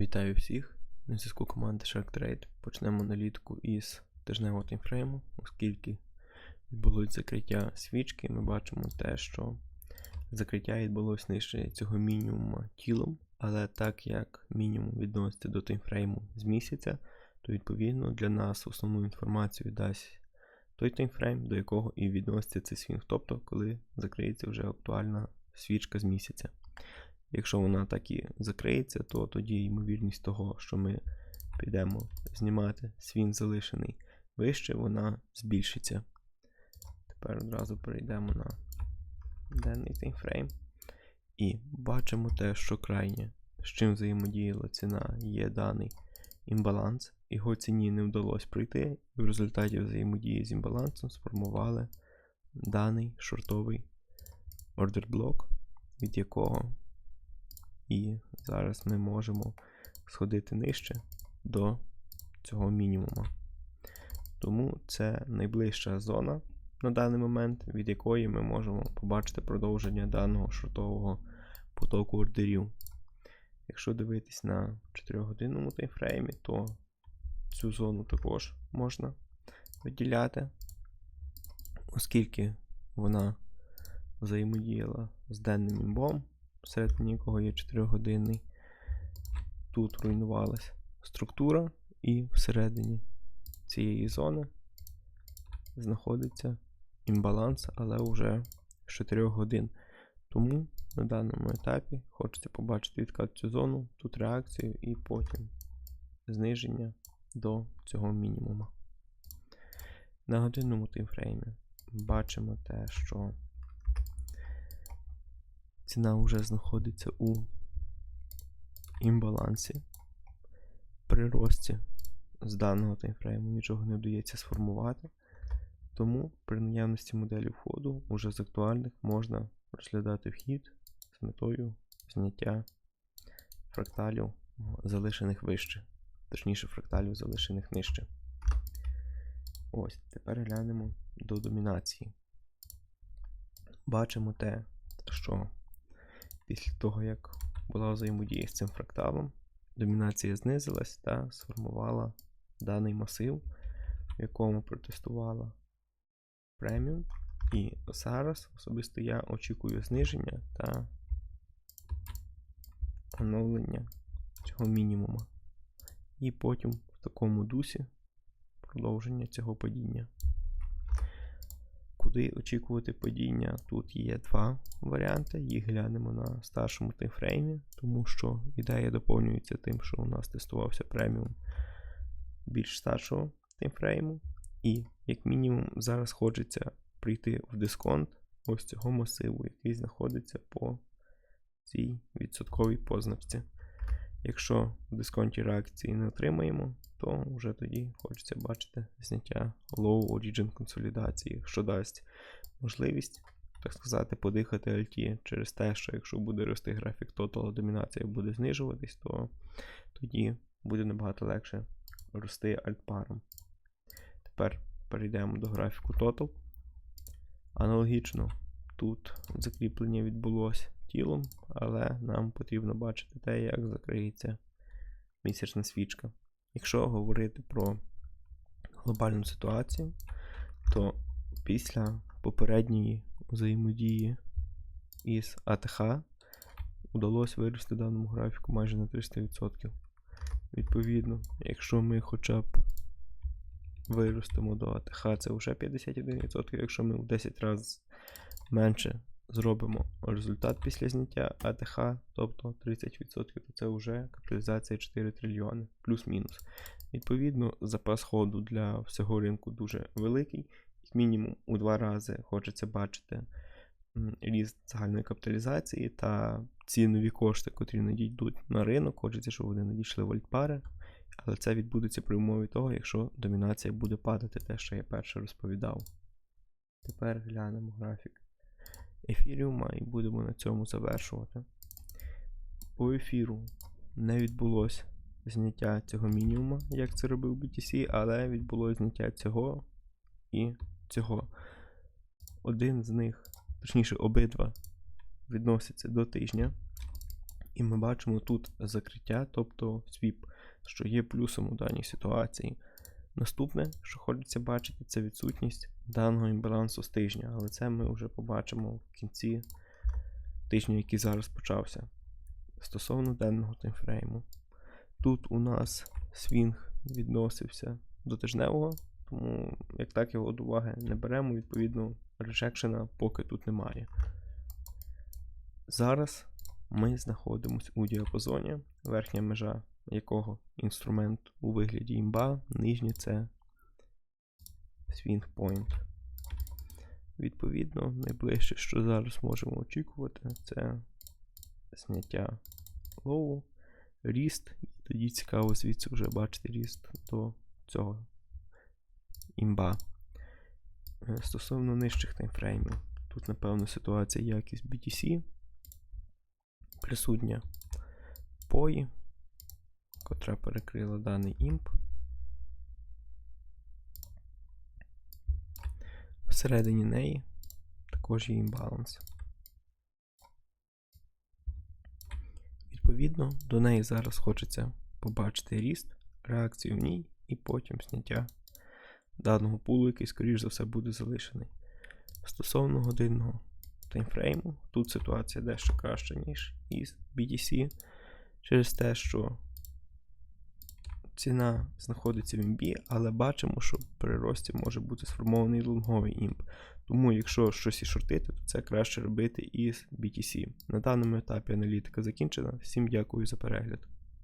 Вітаю всіх. На зв'язку команди Shark Trade. Почнемо аналітику із тижневого таймфрейму, оскільки відбулось закриття свічки, ми бачимо те, що закриття відбулось нижче цього мінімума тілом, але так як мінімум відноситься до таймфрейму з місяця, то відповідно для нас основну інформацію дасть той таймфрейм, до якого і відноситься цей свінг, тобто коли закриється вже актуальна свічка з місяця. Якщо вона так і закриється, то тоді ймовірність того, що ми підемо знімати свін залишений вище, вона збільшиться. Тепер одразу перейдемо на денний таймфрейм. І бачимо те, що крайнє, з чим взаємодіяла ціна, є даний імбаланс. Його ціні не вдалося пройти, і в результаті взаємодії з імбалансом сформували даний шортовий ордерблок, від якого і зараз ми можемо сходити нижче до цього мінімума. Тому це найближча зона на даний момент, від якої ми можемо побачити продовження даного шортового потоку ордерів. Якщо дивитись на 4-годинному таймфреймі, то цю зону також можна виділяти, оскільки вона взаємодіяла з денним імбом, всередині якого є 4-годинний. Тут руйнувалася структура, і всередині цієї зони знаходиться імбаланс, але вже з 4 годин. Тому на даному етапі хочеться побачити відкат цю зону, тут реакцію і потім зниження до цього мінімума. На годинному таймфреймі бачимо те, що ціна вже знаходиться у імбалансі. При рості з даного таймфрейму нічого не вдається сформувати. Тому при наявності моделі входу уже з актуальних можна розглядати вхід з метою зняття фракталів, залишених вище, точніше фракталів, залишених нижче. Ось, тепер глянемо до домінації. Бачимо те, що після того, як була взаємодія з цим фракталом, домінація знизилась та сформувала даний масив, в якому протестувала преміум. І зараз особисто я очікую зниження та оновлення цього мінімума. І потім в такому дусі продовження цього падіння. Куди очікувати падіння? Тут є два варіанти, їх глянемо на старшому таймфреймі, тому що ідея доповнюється тим, що у нас тестувався преміум більш старшого таймфрейму. І, як мінімум, зараз хочеться прийти в дисконт ось цього масиву, який знаходиться по цій відсотковій позначці. Якщо в дисконті реакції не отримаємо, то вже тоді хочеться бачити зняття low origin консолідації, що дасть можливість, так сказати, подихати LT через те, що якщо буде рости графік Total, домінація буде знижуватись, то тоді буде набагато легше рости альтпаром. Тепер перейдемо до графіку Total. Аналогічно, тут закріплення відбулося тілом, але нам потрібно бачити те, як закриється місячна свічка. Якщо говорити про глобальну ситуацію, то після попередньої взаємодії із АТХ удалося вирости даному графіку майже на 300%. Відповідно, якщо ми хоча б виростемо до АТХ, це вже 51%, якщо ми в 10 разів менше зробимо результат після зняття АТХ, тобто 30%, то це вже капіталізація 4 трильйони, плюс-мінус. Відповідно, запас ходу для всього ринку дуже великий, мінімум у два рази хочеться бачити ріст загальної капіталізації та ці нові кошти, котрі надійдуть на ринок, хочеться, щоб вони надійшли в альтпари, але це відбудеться при умові того, якщо домінація буде падати, те, що я перше розповідав. Тепер глянемо графік ефіріума і будемо на цьому завершувати. По ефіру не відбулося зняття цього мінімума, як це робив BTC, але відбулося зняття цього і цього. Один з них, точніше, обидва відносяться до тижня. І ми бачимо тут закриття, тобто свіп, що є плюсом у даній ситуації. Наступне, що хочеться бачити, це відсутність даного імбалансу з тижня, але це ми вже побачимо в кінці тижня, який зараз почався. Стосовно денного таймфрейму. Тут у нас свінг відносився до тижневого, тому як так його до уваги не беремо, відповідно, режекшена поки тут немає. Зараз ми знаходимося у діапазоні, верхня межа якого інструмент у вигляді імба, нижнє це swing point. Відповідно, найближче, що зараз можемо очікувати, це зняття лоу, ріст, і тоді цікаво звідси вже бачити ріст до цього імба. Е, Стосовно нижчих таймфреймів, тут, напевно, ситуація як із BTC. Присутня POI, котра перекрила даний імп. Всередині неї також є імбаланс. Відповідно, до неї зараз хочеться побачити ріст, реакцію в ній і потім зняття даного пулу, який, скоріш за все, буде залишений. Стосовно годинного таймфрейму, тут ситуація дещо краща, ніж із BTC, через те, що ціна знаходиться в імбі, але бачимо, що при рості може бути сформований лонговий імп. Тому, якщо щось і шортити, то це краще робити із BTC. На даному етапі аналітика закінчена. Всім дякую за перегляд.